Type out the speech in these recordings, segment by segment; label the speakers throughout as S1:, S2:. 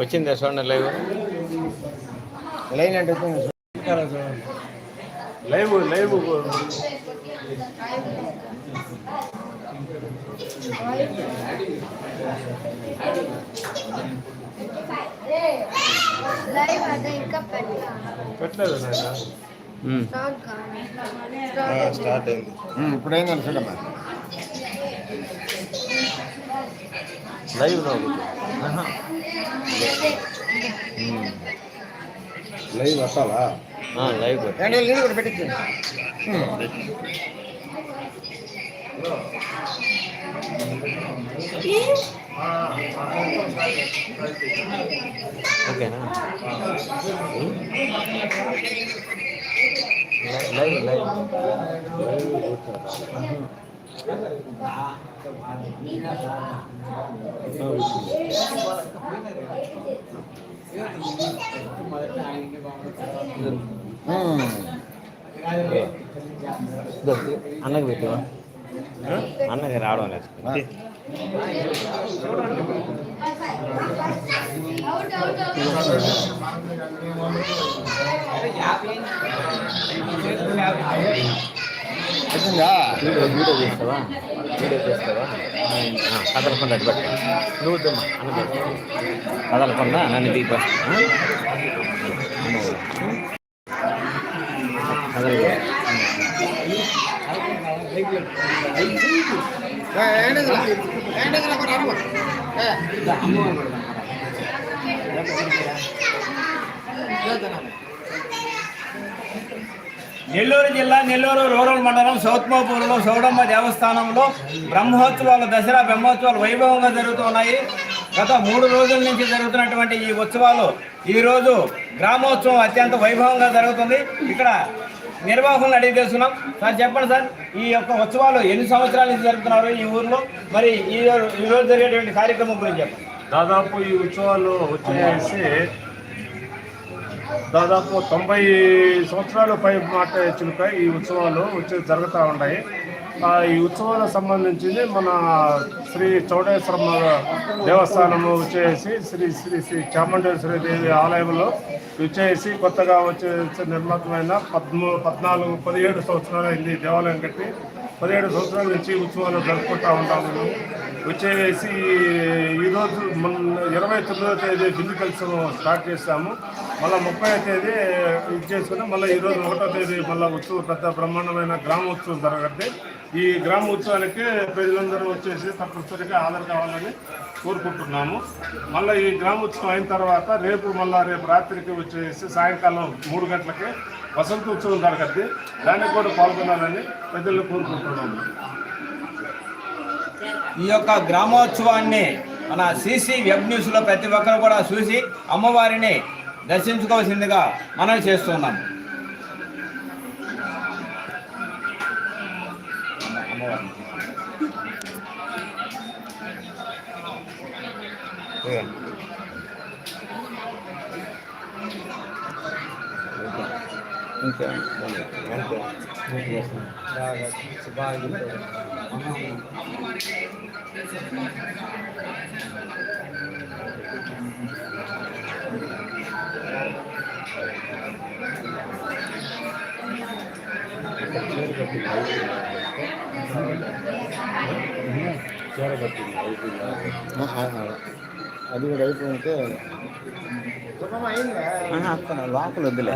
S1: వచ్చిందా చూడండి live?
S2: Line అంటే
S3: లైవ్ లైవ్
S4: లైవ్.
S3: పెట్టలేదు.
S4: స్టార్ట్
S2: అయింది. ఇప్పుడు లైవ్లో
S1: లైవ్
S2: వస్తావా
S1: లైవ్
S2: పెట్టించు
S1: ఓకేనా. Live live. దొరికి అన్నకి పెట్టివా అన్నకి రావడం లేదు
S2: వచ్చిందా
S1: వీడియో వీడియో చేస్తావా వీడియో చేస్తావా ఆ, కదలకుండా అటు పెట్టు నువ్వు వద్దమ్మా అన్న పెట్టు. కదలకుండా నన్ను దిగి ఫస్ట్ కదలకుండా
S2: ఏంటి ఏంటి
S5: నెల్లూరు జిల్లా నెల్లూరు రూరల్ మండలం సౌత్మోపూర్లో సౌడమ్మ దేవస్థానంలో బ్రహ్మోత్సవాలు దసరా బ్రహ్మోత్సవాలు వైభవంగా జరుగుతున్నాయి. గత మూడు రోజుల నుంచి జరుగుతున్నటువంటి ఈ ఉత్సవాలు ఈ రోజు గ్రామోత్సవం అత్యంత వైభవంగా జరుగుతుంది. ఇక్కడ నిర్వాహకులను అడిగి తెలుసుకున్నాం. సార్ చెప్పండి సార్ ఈ యొక్క ఉత్సవాలు ఎన్ని సంవత్సరాల నుంచి జరుగుతున్నారు ఈ ఊర్లో? మరి ఈ రో- ఈ రోజు జరిగేటువంటి కార్యక్రమం గురించి చెప్పండి.
S3: దాదాపు ఈ ఉత్సవాలు వచ్చేసి దాదాపు తొంభై సంవత్సరాలు పై మాట చిలుక ఈ ఉత్సవాలు వచ్చి జరుగుతూ ఉన్నాయి. ఈ ఉత్సవాలకు సంబంధించింది మన శ్రీ చౌడేశ్వరమ్మ దేవస్థానము వచ్చేసి శ్రీ శ్రీ శ్రీ చాముండేశ్వరి దేవి ఆలయంలో వచ్చేసి కొత్తగా వచ్చే నిర్మాతమైన పద్మూ పద్నాలుగు పదిహేడు సంవత్సరాలు అయింది దేవాలయం కట్టి పదిహేడు సంవత్సరాల నుంచి ఉత్సవాలు జరుపుకుంటా ఉంటాము మేము. వచ్చేసి ఈరోజు మన ఇరవై తొమ్మిదో తేదీ బిల్లికల్స్ స్టార్ట్ చేస్తాము మళ్ళీ ముప్పై తేదీ ఇది చేసుకుని మళ్ళీ ఈరోజు ఒకటో తేదీ మళ్ళీ ఉత్సవం పెద్ద బ్రహ్మాండమైన గ్రామ ఉత్సవం జరగద్ది ఈ గ్రామ ఉత్సవానికి ప్రజలందరూ వచ్చేసి తప్పనిసరిగా హాజరు కావాలని కోరుకుంటున్నాము. మళ్ళీ ఈ గ్రామ ఉత్సవం అయిన తర్వాత రేపు మళ్ళీ రేపు రాత్రికి వచ్చేసి సాయంకాలం మూడు గంటలకి వసంత ఉత్సవం జరగద్ది. దానికి కూడా పాల్గొనాలని ప్రజలు కోరుకుంటున్నాము.
S5: ఈ యొక్క గ్రామోత్సవాన్ని మన సిసి వెబ్ న్యూస్లో ప్రతి ఒక్కరు కూడా చూసి అమ్మవారిని దర్శించుకోవాల్సిందిగా మనం చేస్తున్నాము
S1: Ayan. Thank you.
S2: అది కూడా అయిపోతే
S1: లోపల వద్దులే.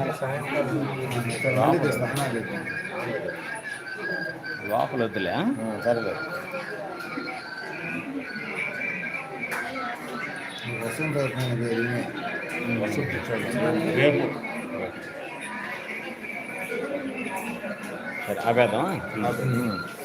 S1: లోపల వద్దులే?
S2: సరే వసంత
S3: రేపు
S1: Like, I
S2: got the line. Mm.